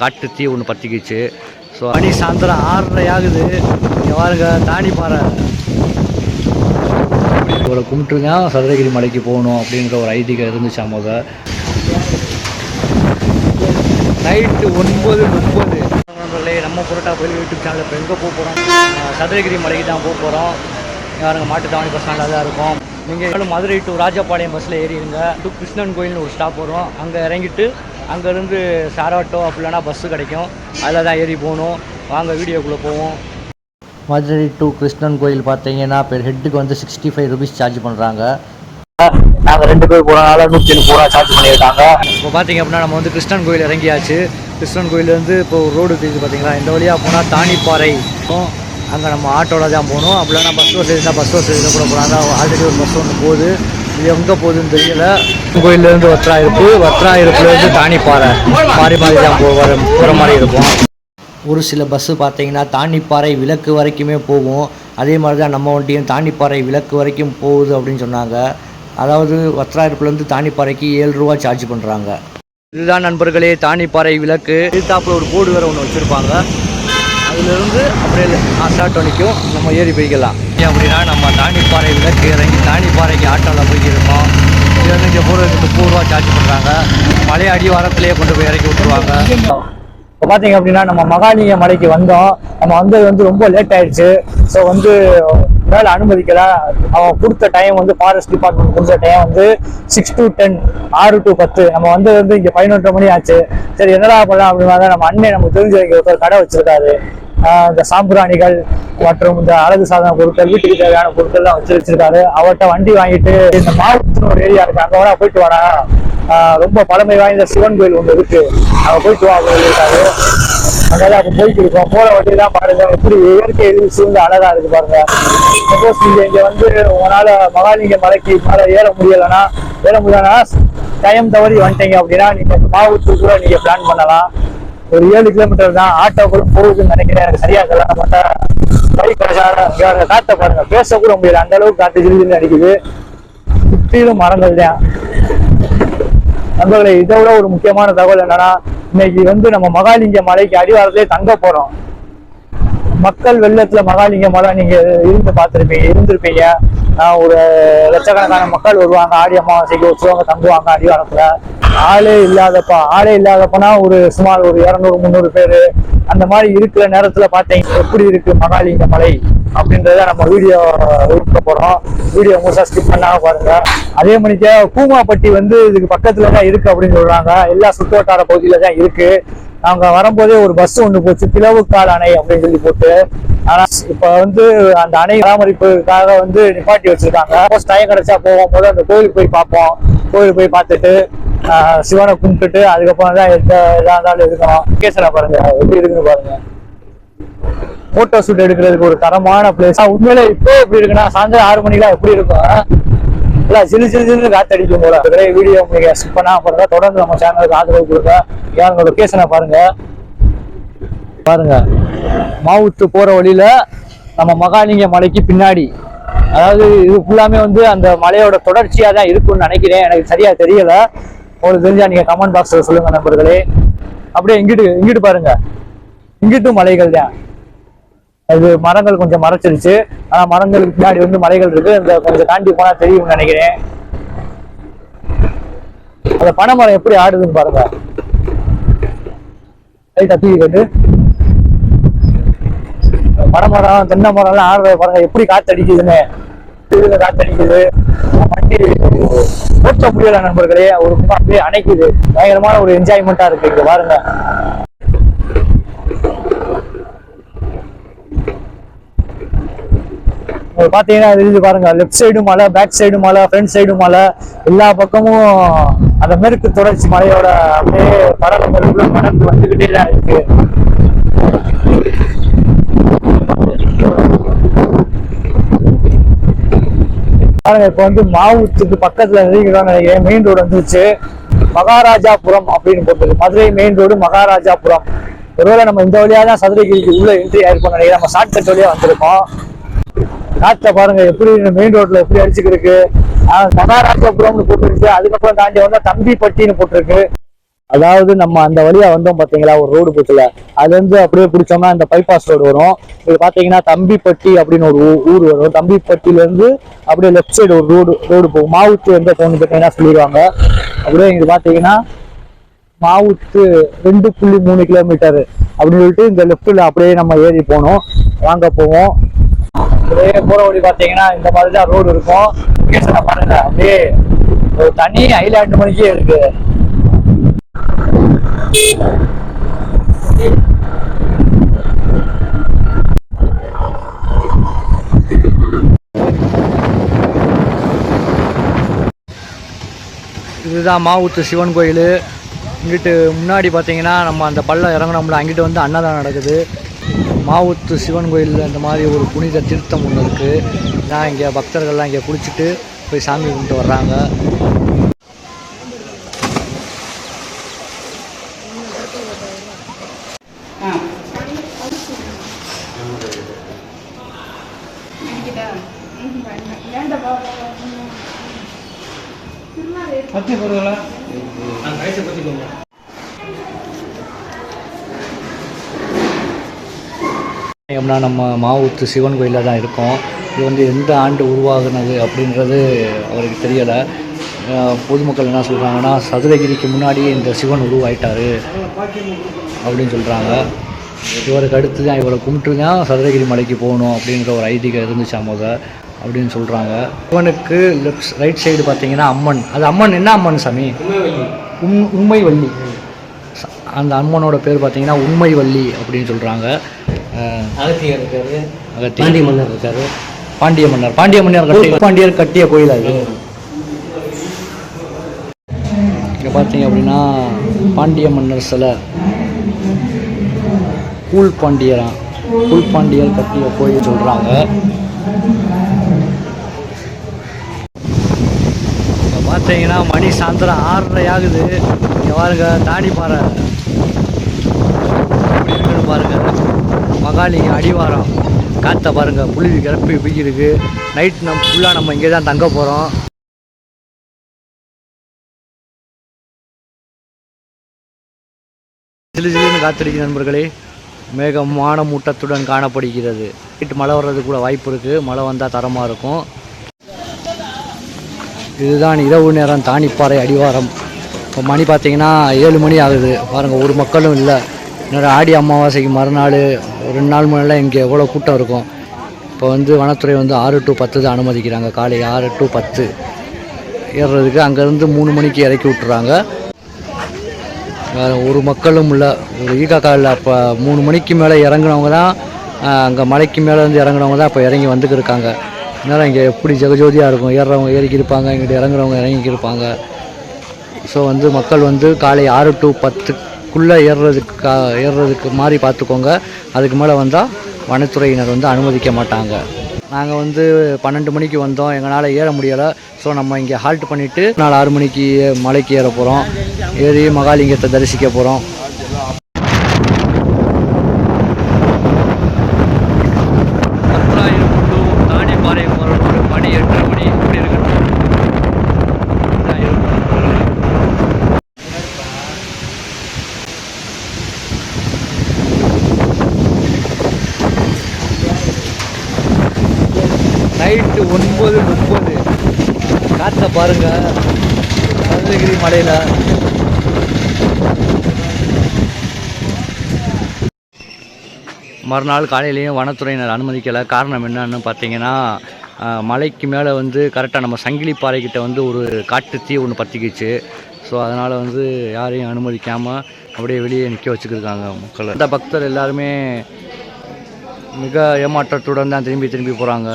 காட்டு தீ ஒன்று பற்றிக்கிச்சு ஸோ மணி சாயந்தரம் ஆறரை ஆகுது. பாருங்க தாண்டி பாறை. இவரை கும்பிட்டுருங்க சதுரகிரி மலைக்கு போகணும் அப்படின்ற ஒரு ஐதீகம் இருந்துச்சு அம்மக நைட்டு ஒன்பது முப்பது. நண்பர்களே நம்ம புரோட்டா கோயில் யூடியூப் சேனலில் இப்போ எங்கே போக போகிறோம் சதுரகிரி மலைக்கு தான் போக போகிறோம் யாருங்க மாட்டு தாவணி பஸ் ஸ்டாண்டில் தான் இருக்கும். நீங்கள் மதுரை டு ராஜபாளையம் பஸ்ஸில் ஏறிடுங்க டு கிருஷ்ணன் கோயில்னு ஒரு ஸ்டாப் வரும். அங்கே இறங்கிட்டு அங்கேருந்து சாராட்டோ அப்படி இல்லைனா பஸ்ஸு கிடைக்கும். அதில் தான் ஏறி போகணும். வாங்க வீடியோக்குள்ளே போவோம். மதுரை டு கிருஷ்ணன் கோயில் பார்த்தீங்கன்னா பெர் ஹெட்டுக்கு வந்து சிக்ஸ்டி ஃபைவ் ருபீஸ் சார்ஜ் பண்ணுறாங்க நாங்கள் ரெண்டு பேர் போகிறனால நூற்றி ஏழு ரூபா சார்ஜ் பண்ணியிருக்காங்க. இப்போ பார்த்தீங்க அப்படின்னா நம்ம வந்து கிருஷ்ணன் கோயில் இறங்கியாச்சு. கிருஷ்ணன் கோயிலேருந்து இப்போ ஒரு ரோடு தெரியுது பார்த்தீங்களா? இந்த வழியாக போனால் தானிப்பாறை இருக்கும் அங்கே நம்ம ஆட்டோவில் தான் போகணும். அப்படி இல்லைனா பஸ் வசதி இருந்தால் பஸ் வசதி கூட போகலாம். ஆல்ரெடி ஒரு பஸ் ஒன்று போகுது. இது எங்கே போகுதுன்னு தெரியல. கோயிலேருந்து வற்றாயிருப்பு வற்றாயிருப்புலேருந்து தானிப்பாறை மாறி மாறி தான் போகிற போகிற மாதிரி இருக்கும். ஒரு சில பஸ்ஸு பார்த்தீங்கன்னா தாண்டிப்பாறை விளக்கு வரைக்குமே போகும். அதே மாதிரி தான் நம்ம வண்டியும் தாண்டிப்பாறை விளக்கு வரைக்கும் போகுது அப்படின்னு சொன்னாங்க. அதாவது வத்ராயிருப்புலேருந்து தாண்டிப்பாறைக்கு ஏழு ரூபா சார்ஜ் பண்ணுறாங்க இதுதான் நண்பர்களே தாண்டிப்பாறை விளக்கு. எதிர்த்தாப்புல ஒரு போர்டு வேறு ஒன்று வச்சுருப்பாங்க. அதுலேருந்து அப்படியே ஸ்டார்ட் வரைக்கும் நம்ம ஏறி போய்க்கலாம். ஏன் அப்படின்னா நம்ம தாண்டிப்பாறை விளக்கு இறங்கி தாண்டிப்பாறைக்கு ஆட்டோவில் போய்க்கிருக்கோம். இங்கேருந்து இங்கே போகிறதுக்கு முப்பது ரூபா சார்ஜ் பண்ணுறாங்க மலை அடிவாரத்திலேயே கொண்டு போய் இறக்கி விட்டுருவாங்க. இப்போ பார்த்தீங்க அப்படின்னா நம்ம மகாலிங்க மலைக்கு வந்தோம். நம்ம வந்தது வந்து ரொம்ப லேட் ஆயிடுச்சு. ஸோ வந்து மேலே அனுமதிக்கல. அவன் கொடுத்த டைம் வந்து ஃபாரஸ்ட் டிபார்ட்மெண்ட் கொடுத்த டைம் வந்து சிக்ஸ் டு டென் ஆறு டு பத்து. நம்ம வந்தது வந்து இங்கே பதினொன்றரை மணி ஆச்சு. சரி என்னடா பண்ணலாம் அப்படின்னா நம்ம அண்ணன் நமக்கு தெரிஞ்ச ஒரு கடை வச்சிருக்காரு. இந்த சாம்பிராணிகள் மற்றும் இந்த அழகு சாதன பொருட்கள் வீட்டுக்கு தேவையான பொருட்கள்லாம் வச்சு வச்சிருக்காரு. அவர்கிட்ட வண்டி வாங்கிட்டு இந்த மாவட்டத்தில் ஒரு ஏரியா இருக்கு. அங்கே வேணா போயிட்டு வரா ரொம்ப பழமை வாய்ந்த சிவன் கோயில் ஒன்று இருக்கு. அங்கே போயிட்டு வா அப்படின்னு சொல்லியிருக்காரு. அங்கே அப்போ போயிட்டு இருக்கோம். போற வண்டியெல்லாம் பாருங்க எப்படி இயற்கை சூழ்ந்து அழகா இருக்கு பாருங்க. சப்போஸ் நீங்க இங்க வந்து உங்களால மகாலிங்க மலைக்கு மேல ஏற முடியலைன்னா ஏற முடியலன்னா டைம் தவறி வந்துட்டீங்க அப்படின்னா நீங்க மாவட்டத்துக்கு கூட நீங்க பிளான் பண்ணலாம். ஒரு ஏழு கிலோமீட்டர் தான் ஆட்டோ கூட போகுதுன்னு நினைக்கிறேன். எனக்கு சரியா சொல்ல மாட்டேன் பைக் காத்த பாருங்க. பேச கூட முடியல. அந்த அளவுக்கு காத்து ஜில்லுன்னு அடிக்குது. சுற்றிலும் மரங்கள் தான். நண்பர்களே இதை விட ஒரு முக்கியமான தகவல் என்னன்னா இன்னைக்கு வந்து நம்ம மகாலிங்க மலைக்கு அடிவாரத்திலே தங்க போறோம். மக்கள் வெள்ளத்துல மகாலிங்க மலை நீங்க இருந்து பார்த்திருப்பீங்க இருந்திருப்பீங்க. நான் ஒரு லட்சக்கணக்கான மக்கள் வருவாங்க. ஆடி அமாவாசைக்கு வச்சுருவாங்க தங்குவாங்க அடிவாரத்துல. ஆளே இல்லாதப்பா ஆளே இல்லாதப்பனா ஒரு சுமார் ஒரு இரநூறு முந்நூறு பேர் அந்த மாதிரி இருக்கிற நேரத்துல பார்த்தீங்க எப்படி இருக்கு மகாலிங்க மலை அப்படின்றத நம்ம வீடியோ இருக்க போறோம். வீடியோ முழுசா ஸ்கிப் பண்ணாம பாருங்க. அதே மணிக்கு பூமாப்பட்டி வந்து இதுக்கு பக்கத்துல தான் இருக்கு அப்படின்னு சொல்றாங்க. எல்லா சுற்றுவட்டார பகுதியில தான் இருக்கு. அவங்க வரும்போதே ஒரு பஸ் ஒண்ணு போச்சு பிளவுக்கால் அணை அப்படின்னு சொல்லி போட்டு. ஆனா இப்ப வந்து அந்த அணை பராமரிப்புக்காக வந்து நிப்பாட்டி வச்சிருக்காங்க. டைம் கிடைச்சா போகும் போது அந்த கோயிலுக்கு போய் பார்ப்போம். கோயில் போய் பார்த்துட்டு சிவனை கும்பிட்டுட்டு அதுக்கப்புறம் தான் எந்த எதாக இருந்தாலும் எடுக்கணும் கேசரா பாருங்க. எப்படி இருக்குன்னு பாருங்க. போட்டோ ஷூட் எடுக்கிறதுக்கு ஒரு தரமான பிளேஸ் உண்மையில இப்போ எப்படி இருக்குன்னா சாயந்தரம் ஆறு மணிக்கெல்லாம் எப்படி இருக்கும்? இல்ல சிறு சிறு சிலு காத்தடிக்கும் போல. வீடியோ உங்களுக்கு ஸ்கிப் பண்ணா பாருங்க தொடர்ந்து நம்ம சேனலுக்கு ஆதரவு கொடுங்க. யாருங்க லொக்கேஷனை பாருங்க. பாருங்க. மாவுத்து போற வழியில நம்ம மகாலிங்க மலைக்கு பின்னாடி. அதாவது இது ஃபுல்லாமே வந்து அந்த மலையோட தொடர்ச்சியாக தான் இருக்கும்னு நினைக்கிறேன். எனக்கு சரியா தெரியல. உங்களுக்கு தெரிஞ்சா நீங்க கமெண்ட் பாக்ஸ்ல சொல்லுங்க நண்பர்களே. அப்படியே இங்கிட்டு இங்கிட்டு பாருங்க. இங்கிட்டும் மலைகள் தான். அது மரங்கள் கொஞ்சம் மறைச்சிருச்சு. ஆனா மரங்களுக்கு பின்னாடி வந்து மலைகள் இருக்கு. இந்த கொஞ்சம் தாண்டி போனா தெரியும் நினைக்கிறேன். அந்த பனைமரம் எப்படி ஆடுதுன்னு பாருங்க. லைட்டா தூக்கி கட்டு பனைமரம் தென்னை மரம் எல்லாம் ஆடுறத பாருங்க. எப்படி காத்தடிக்குதுன்னு. இதுல காத்தடிக்குது. வண்டி ஓட்ட முடியல நண்பர்களே. ஒரு பக்கம் அப்படியே அணைக்குது. பயங்கரமான ஒரு என்ஜாய்மெண்டா இருக்கு இங்க பாருங்க. பாத்தீங்கன்னா தெரியுது பாருங்க. லெஃப்ட் சைடு மலை பேக் சைடு மலை ஃப்ரண்ட் சைடு மலை. எல்லா பக்கமும் அந்த மேற்கு தொடர்ச்சி மலையோட அப்படியே படல மறுபடியும் படர்ந்து வந்துகிட்டே தான் இருக்கு. பாருங்க இப்ப வந்து மாவுத்துக்கு பக்கத்துல நினைக்கிறேன் மெயின் ரோடு வந்துருச்சு. மகாராஜாபுரம் அப்படின்னு போட்டுருக்கு. Madurai main road Maharajapuram. ஒருவேளை நம்ம இந்த வழியா தான் சதுரகிரிக்கு உள்ள என்ட்ரி ஆயிருப்போம் நினைக்கிறேன். நம்ம ஷார்ட்கட் வழியா வந்திருக்கோம். காத்த பாருங்க எப்படி மெயின் ரோட்ல எப்படி அடிச்சுக்கிருக்கு. மகாராஜாபுரம்னு மகாராஜபுரம்னு போட்டுருக்கு. அதுக்கப்புறம் தாண்டி வந்தா தம்பிப்பட்டின்னு போட்டிருக்கு. அதாவது நம்ம அந்த வழியா வந்தோம் பாத்தீங்களா ஒரு ரோடு போச்சுல அதுல இருந்து அப்படியே பிடிச்சோம்னா இந்த பைபாஸ் ரோடு வரும். இது பாத்தீங்கன்னா தம்பிப்பட்டி அப்படின்னு ஒரு ஊர் வரும். தம்பிப்பட்டில இருந்து அப்படியே லெஃப்ட் சைடு ஒரு ரோடு ரோடு போகும். மாவுத்து எந்த போகணும்னு கேட்டீங்கன்னா சொல்லிடுவாங்க. அப்படியே இங்க பாத்தீங்கன்னா மாவுத்து ரெண்டு புள்ளி மூணு கிலோமீட்டர் அப்படின்னு சொல்லிட்டு இந்த லெஃப்ட்ல அப்படியே நம்ம ஏறி போனோம். வாங்க போவோம். அப்படியே போற வழி பாத்தீங்கன்னா இந்த மாதிரி தான் ரோடு இருக்கும் பாருங்க. அப்படியே ஒரு தனி ஐலாண்டு மணிக்கே இருக்கு. இதுதான் மாவுத்து சிவன் கோயில். இங்கிட்டு முன்னாடி பார்த்தீங்கன்னா நம்ம அந்த பள்ளம் இறங்கினோம்ல அங்கிட்டு வந்து அன்னதானம் நடக்குது. மாவுத்து சிவன் கோயிலில் இந்த மாதிரி ஒரு புனித தீர்த்தம் ஒன்று இருக்குது நான் இங்கே பக்தர்கள்லாம் இங்கே குளிச்சுட்டு போய் சாமி கும்பிட்டு வர்றாங்க. பத்தி பொருளா நான் வயசை பத்தி போங்க எப்படின்னா நம்ம மாவுத்து சிவன் கோயிலில் தான் இருக்கோம். இது வந்து எந்த ஆண்டு உருவாகினது அப்படின்றது அவருக்கு தெரியலை. பொதுமக்கள் என்ன சொல்கிறாங்கன்னா சதுரகிரிக்கு முன்னாடியே இந்த சிவன் உருவாயிட்டாரு அப்படின்னு சொல்கிறாங்க இவருக்கு அடுத்து தான் இவரை கும்பிட்டு தான் சதுரகிரி மலைக்கு போகணும் அப்படின்ற ஒரு ஐதீகம் இருந்துச்சா முத அப்படின்னு சொல்கிறாங்க சிவனுக்கு லெஃப்ட் ரைட் சைடு பார்த்தீங்கன்னா அம்மன். அது அம்மன் என்ன அம்மன் சாமி? உண் உண்மை வள்ளி அந்த அம்மனோட பேர் பார்த்தீங்கன்னா உண்மை வள்ளி அப்படின்னு சொல்கிறாங்க அகத்தியர் இருக்காரு. அகத்தி பாண்டிய மன்னர் இருக்காரு. பாண்டிய மன்னர். பாண்டிய மன்னர் கட்டி பாண்டியர் கட்டிய கோயில் அது இங்கே பார்த்தீங்க அப்படின்னா பாண்டிய மன்னர் சிலை கூழ் பாண்டியரா கூழ் பாண்டியர் கட்டிய கோயில் சொல்கிறாங்க இப்போ பார்த்தீங்கன்னா மணி சாயந்தரம் ஆறரை ஆகுது. இங்கே பாருங்க தாடி பாறை. எப்படி இருக்குன்னு பாருங்க. மகாலிங்க அடிவாரம். காற்றை பாருங்க புழுதி கிளப்பி பிடிக்கிருக்கு நைட் நம்ம ஃபுல்லாக நம்ம இங்கே தான் தங்க போகிறோம் சிலு சிலுன்னு காத்தடிக்கும் நண்பர்களே மேகமான மூட்டத்துடன் காணப்படுகிறது. நைட் மழை வர்றது கூட வாய்ப்பு இருக்குது மழை வந்தால் தரமாக இருக்கும். இதுதான் இரவு நேரம் தானிப்பாறை அடிவாரம். இப்போ மணி பார்த்தீங்கன்னா ஏழு மணி ஆகுது. பாருங்கள் ஒரு மக்களும் இல்லை. இன்னொரு ஆடி அமாவாசைக்கு மறுநாள் ரெண்டு நாள் முன்னெல்லாம் இங்கே எவ்வளோ கூட்டம் இருக்கும். இப்போ வந்து வனத்துறை வந்து ஆறு டு பத்து தான் அனுமதிக்கிறாங்க. காலை ஆறு டு பத்து. ஏறுறதுக்கு அங்கேருந்து மூணு மணிக்கு இறக்கி விட்டுறாங்க. ஒரு மக்களும் இல்லை. ஒரு ஈகா காலில் அப்போ மூணு மணிக்கு மேலே இறங்குனவங்க தான் அங்கே மலைக்கு மேலே இருந்து இறங்குனவங்க தான் இப்போ இறங்கி வந்துக்கு இருக்காங்க. நேரம் இங்கே எப்படி ஜெகஜோதியாக இருக்கும். ஏறுறவங்க ஏறிக்கி இருப்பாங்க இங்கிட்ட இறங்குறவங்க இறங்கி இருப்பாங்க. ஸோ வந்து மக்கள் வந்து காலை ஆறு டு பத்துக்குள்ளே ஏறுறதுக்கு கா- ஏறுறதுக்கு மாதிரி பார்த்துக்கோங்க. அதுக்கு மேலே வந்தால் வனத்துறையினர் வந்து அனுமதிக்க மாட்டாங்க. நாங்கள் வந்து பன்னெண்டு மணிக்கு வந்தோம். எங்களால் ஏற முடியலை. ஸோ நம்ம இங்கே ஹால்ட் பண்ணிவிட்டு நாலு ஆறு மணிக்கு மலைக்கு ஏற போகிறோம் ஏறி மகாலிங்கத்தை தரிசிக்க போகிறோம் தானிப்பாறை போகிற மணி எட்டரை மணி இப்படி இருக்கு நைட்டு ஒன்பது முப்பது. காற்றை பாருங்கள் சதுரகிரி மலையில். மறுநாள் காலையிலையும் வனத்துறையினர் அனுமதிக்கலை. காரணம் என்னன்னு பார்த்தீங்கன்னா மலைக்கு மேலே வந்து கரெக்டாக நம்ம சங்கிலி பாறைக்கிட்ட வந்து ஒரு காட்டு தீ ஒன்று பற்றிக்கிச்சு ஸோ அதனால் வந்து யாரையும் அனுமதிக்காமல் அப்படியே வெளியே நிற்க வச்சுக்கிருக்காங்க மக்களை. இந்த பக்தர் எல்லாருமே மிக ஏமாற்றத்துடன் தான் திரும்பி திரும்பி போகிறாங்க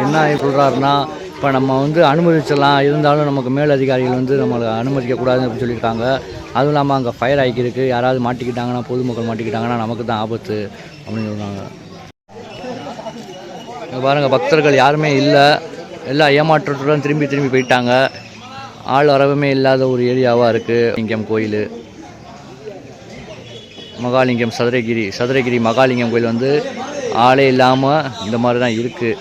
என்ன சொல்கிறாருன்னா இப்போ நம்ம வந்து அனுமதிச்சிடலாம். இருந்தாலும் நமக்கு மேல் அதிகாரிகள் வந்து நம்மளை அனுமதிக்கக்கூடாதுன்னு அப்படின்னு சொல்லியிருக்காங்க. அதுவும் இல்லாமல் அங்கே ஃபயர் ஆகிக்கிருக்கு யாராவது மாட்டிக்கிட்டாங்கன்னா பொதுமக்கள் மாட்டிக்கிட்டாங்கன்னா நமக்கு தான் ஆபத்து அப்படின்னு சொன்னாங்க இங்கே பாருங்கள் பக்தர்கள் யாருமே இல்லை. எல்லாம் ஏமாற்றத்துடன் திரும்பி திரும்பி போயிட்டாங்க. ஆள் வரவுமே இல்லாத ஒரு ஏரியாவாக இருக்குது இங்கே கோயில். மகாலிங்கம் சதுரகிரி சதுரகிரி மகாலிங்கம் கோயில் வந்து ஆளே இல்லாமல் இந்த மாதிரி தான் இருக்குது